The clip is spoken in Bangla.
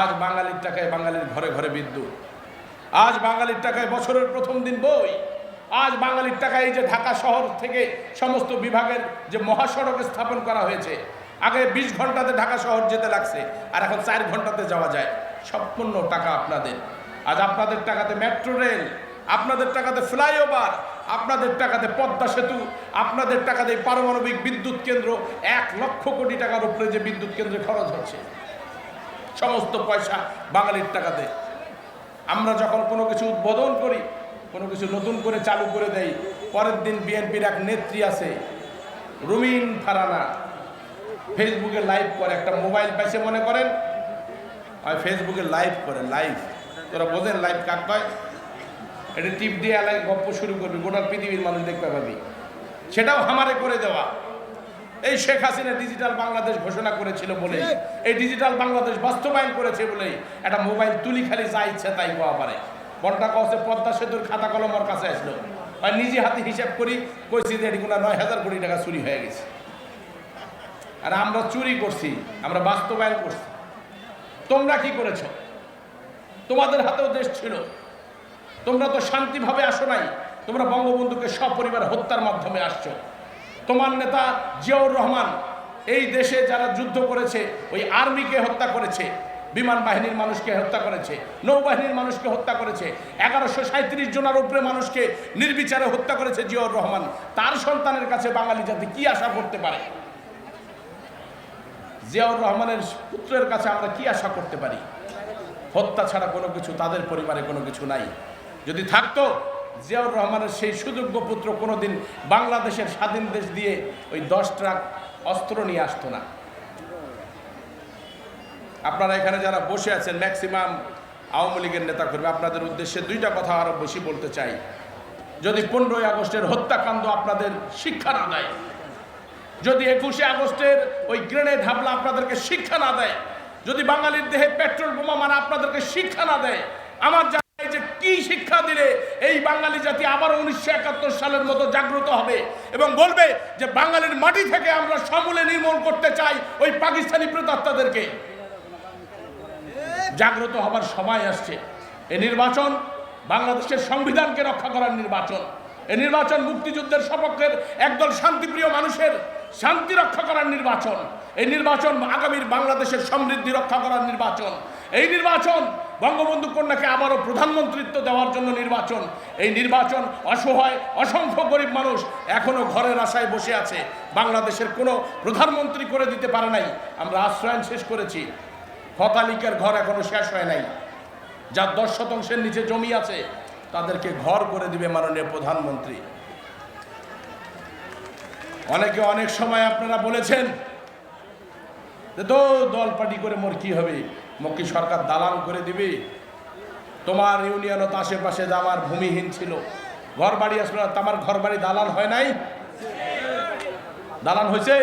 আজ বাঙালির টাকায় বাঙালির ঘরে ঘরে বিদ্যুৎ। আজ বাঙালির টাকায় বছরের প্রথম দিন বই। আজ বাঙালির টাকায় এই যে ঢাকা শহর থেকে সমস্ত বিভাগের যে মহাসড়ক স্থাপন করা হয়েছে, আগে বিশ ঘন্টাতে ঢাকা শহর যেতে লাগছে, আর এখন চার ঘন্টাতে যাওয়া যায়। সম্পূর্ণ টাকা আপনাদের। আজ আপনাদের টাকাতে মেট্রো রেল, আপনাদের টাকাতে ফ্লাইওভার, আপনাদের টাকাতে পদ্মা সেতু, আপনাদের টাকাতে পারমাণবিক বিদ্যুৎ কেন্দ্র এক লক্ষ কোটি টাকার উপরে যে বিদ্যুৎ কেন্দ্রে খরচ হচ্ছে। সমস্ত পয়সা বাঙালির টাকাতে। আমরা যখন কোনো কিছু উদ্বোধন করি, কোনো কিছু নতুন করে চালু করে দেই, পরের দিন বিএনপির এক নেত্রী আছে রুমিন ফারানা। ফেসবুকে লাইভ করে, একটা মোবাইল পাইছে মনে করেন? আর ফেসবুকে লাইভ করে লাইভ তোরা বোঝেন লাইভ কাক কয় এটা টিপ দিয়ে এলাকায় গপ্প শুরু করবি, গোটা পৃথিবীর মানুষ দেখতে পাবি। সেটাও হামারে করে দেওয়া। এই শেখ হাসিনা ডিজিটাল বাংলাদেশ ঘোষণা করেছিল বলে এই ডিজিটাল বাংলাদেশ বাস্তবায়ন করেছে বলেই একটা মোবাইল তুলি খালি যা ইচ্ছে তাই পাওয়া পারে। বনটা কছে পদ্মা সেতুর খাতা কলম ওর কাছে আসলো। আর নিজে হাতে হিসাব করি কইছি যে এটি নয় হাজার কোটি টাকা চুরি হয়ে গেছে। আর আমরা চুরি করছি আমরা বাস্তবায়ন করছি। তোমরা কি করেছ? তোমাদের হাতেও দেশ ছিল। তোমরা তো শান্তিভাবে আসো নাই তোমরা বঙ্গবন্ধুকে সপরিবার হত্যার মাধ্যমে আসছো। তোমার নেতা জিয়াউর রহমান, এই দেশে যারা যুদ্ধ করেছে, ওই আর্মিকে হত্যা করেছে, বিমান বাহিনীর মানুষকে হত্যা করেছে, নৌবাহিনীর মানুষকে হত্যা করেছে, এগারোশো সাঁত্রিশ জনের উপরে মানুষকে নির্বিচারে হত্যা করেছে জিয়াউর রহমান। তার সন্তানের কাছে বাঙালি জাতি কি আশা করতে পারে? জিয়াউর রহমানের পুত্রের কাছে আমরা কি আশা করতে পারি? হত্যা ছাড়া কোনো কিছু, তাদের পরিবারে কোনো কিছু নাই। যদি থাকতো জিয়াউর রহমানের সেই সুযোগ্য পুত্র কোনোদিন বাংলাদেশের স্বাধীন দেশ দিয়ে ওই দশ ট্রাক অস্ত্র নিয়ে আসতো না। আপনারা এখানে যারা বসে আছেন ম্যাক্সিমাম আওয়ামী লীগের নেতা কর্মী আপনাদের উদ্দেশ্যে দুইটা কথা আরও বেশি বলতে চাই। যদি পনেরোই আগস্টের হত্যাকাণ্ড আপনাদের শিক্ষা না দেয়, যদি একুশে আগস্টের ওই গ্রেনেড হামলা আপনাদেরকে শিক্ষা না দেয়, যদি বাঙালির দেহে পেট্রোল বোমা মারা আপনাদেরকে শিক্ষা না দেয়, আমার কি শিক্ষা দিলে এই বাঙালি জাতি আবার উনিশশো একাত্তর সালের মতো জাগ্রত হবে? এবং বলবে যে বাঙালির মাটি থেকে আমরা সমূলে নির্মূল করতে চাই ওই পাকিস্তানি প্রেতাত্মাদেরকে জাগ্রত হবার সময় আসছে। এ নির্বাচন বাংলাদেশের সংবিধানকে রক্ষা করার নির্বাচন। এই নির্বাচন মুক্তিযুদ্ধের সপক্ষের একদল শান্তিপ্রিয় মানুষের শান্তি রক্ষা করার নির্বাচন। এই নির্বাচন আগামীর বাংলাদেশের সমৃদ্ধি রক্ষা করার নির্বাচন। এই নির্বাচন বঙ্গবন্ধু কন্যাকে আবারও প্রধানমন্ত্রিত্ব দেওয়ার জন্য নির্বাচন। এই নির্বাচন অসহায়, অসংখ্য গরিব মানুষ এখনও ঘরের আশায় বসে আছে। বাংলাদেশের কোনো প্রধানমন্ত্রী করে দিতে পারে নাই। আমরা আশ্রয়ন শেষ করেছি। হতালিকার ঘর এখনও শেষ হয় নাই। যার দশ শতাংশের নিচে জমি আছে, তাদেরকে ঘর করে দিবে মাননীয় প্রধানমন্ত্রী। অনেকে অনেক সময় আপনারা বলেছেন তো দল পার্টি করে মোর কি হবে? মক্কি সরকার দালাল করে দিবে? তোমার ইউনিয়ন আশেপাশে আমার ভূমিহীন ছিল ঘর বাড়ি আসলো তোমার ঘর বাড়ি দালাল হয় নাই? দালাল হয়েছে?